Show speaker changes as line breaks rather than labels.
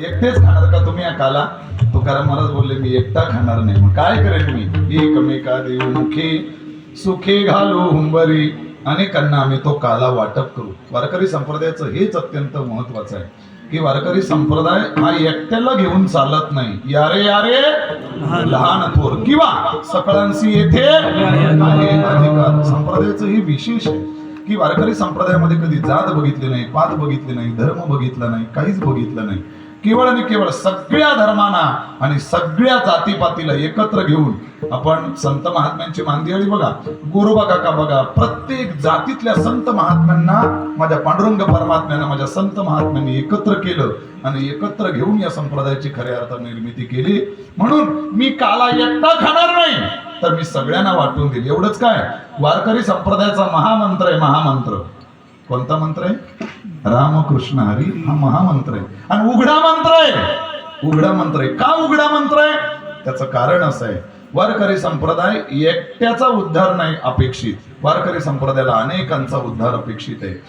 एकटेच खाणार का तुम्ही या काला? तुकाराम महाराज बोलले मी एकटा खाणार नाही. मग काय करेल मी? एकमेका देऊ मुखी? सुखे घालू हुंबरी? अनेकांना आम्ही तो काला वाटप करू. वारकरी संप्रदायाचं हेच अत्यंत महत्वाचं आहे. की वारकरी संप्रदाय हा एकट्याला घेऊन चालत नाही. यारे यारे लहान थोर. किंवा सकळांशी येथे अधिकार. संप्रदायाचं हे विशेष आहे. की वारकरी संप्रदायामध्ये कधी जात बघितली नाही पात बघितली नाही धर्म बघितला नाही काहीच बघितलं नाही. केवळ आणि केवळ सगळ्या धर्मांना आणि सगळ्या जातीपातीला एकत्र घेऊन आपण संत महात्म्यांची मांदियाळी बघा गोरोबा काका बघा प्रत्येक जातीतल्या संत महात्म्यांना माझ्या पांडुरंग परमात्म्यांना माझ्या संत महात्म्यांनी एकत्र केलं आणि एकत्र घेऊन या संप्रदायाची खऱ्या अर्थाने निर्मिती केली. म्हणून मी काला एकटा खाणार नाही तर मी सगळ्यांना वाटून दिली एवढंच काय? वारकरी संप्रदायाचा महामंत्र आहे महामंत्र. कोणता मंत्र आहे? रामकृष्ण हरी हा महामंत्र आहे. आणि उघडा मंत्र आहे. उघडा मंत्र आहे. का उघडा मंत्र आहे? त्याचं कारण असं आहे. वारकरी संप्रदाय एकट्याचा उद्धार नाही अपेक्षित. वारकरी संप्रदायाला अनेकांचा उद्धार अपेक्षित आहे.